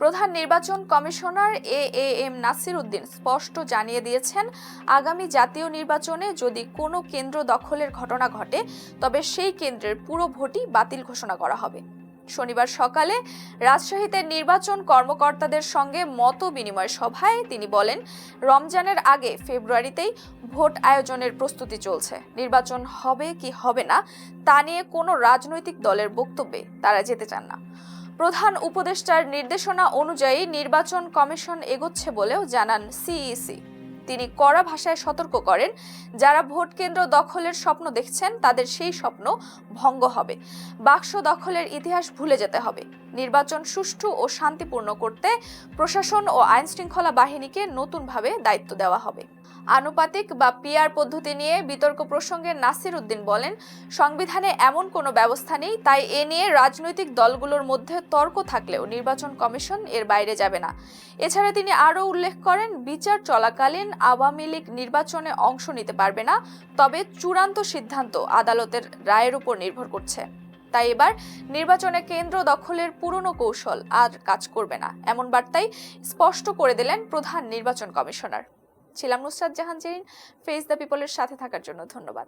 প্রধান নির্বাচন commissioner A A M Nasir Uddin স্পষ্ট জানিয়ে দিয়েছেন, আগামী জাতীয় নির্বাচনে যদি কোনো কেন্দ্র দখলের ঘটনা ঘটে, তবে সেই কেন্দ্রের পুরো ভোটই বাতিল ঘোষণা করা হবে। শনিবার সকালে রাজশাহীতে নির্বাচন কর্মকর্তাদের সঙ্গে মত বিনিময় সভায় তিনি বলেন, রমজানের আগে ফেব্রুয়ারিতেই ভোট আয়োজনের প্রস্তুতি চলছে। নির্বাচন হবে কি হবে না, তা নিয়ে কোনো রাজনৈতিক দলের বক্তব্যে তারা যেতে চান না। প্রধান উপদেষ্টার নির্দেশনা অনুযায়ী নির্বাচন কমিশন এগোচ্ছে বলেও জানান সিইসি তিনি কড়া ভাষায় সতর্ক করেন, যারা ভোট কেন্দ্র দখলের স্বপ্ন দেখছেন, তাদের সেই স্বপ্ন ভঙ্গ হবে। বাক্স দখলের ইতিহাস ভুলে যেতে হবে। নির্বাচন সুষ্ঠু ও শান্তিপূর্ণ করতে প্রশাসন ও আইন শৃঙ্খলা বাহিনীকে নতুনভাবে দায়িত্ব দেওয়া হবে। আনুপাতিক বা পিআর পদ্ধতি নিয়ে বিতর্ক প্রসঙ্গে নাসির উদ্দিন বলেন, সংবিধানে এমন কোনো ব্যবস্থা নেই, তাই এ নিয়ে রাজনৈতিক দলগুলোর মধ্যে তর্ক থাকলেও নির্বাচন কমিশন এর বাইরে যাবে না। এছাড়া তিনি আরও উল্লেখ করেন, বিচার চলাকালীন আওয়ামী লীগ নির্বাচনে অংশ নিতে পারবে না, তবে চূড়ান্ত সিদ্ধান্ত আদালতের রায়ের উপর নির্ভর করছে। তাই এবার নির্বাচনে কেন্দ্র দখলের পুরনো কৌশল আর কাজ করবে না। এমন বার্তাই স্পষ্ট করে দিলেন প্রধান নির্বাচন কমিশনার। ছিলাম নুসরাত জাহান জেরিন, ফেস দ্য পিপলের সাথে থাকার জন্য ধন্যবাদ।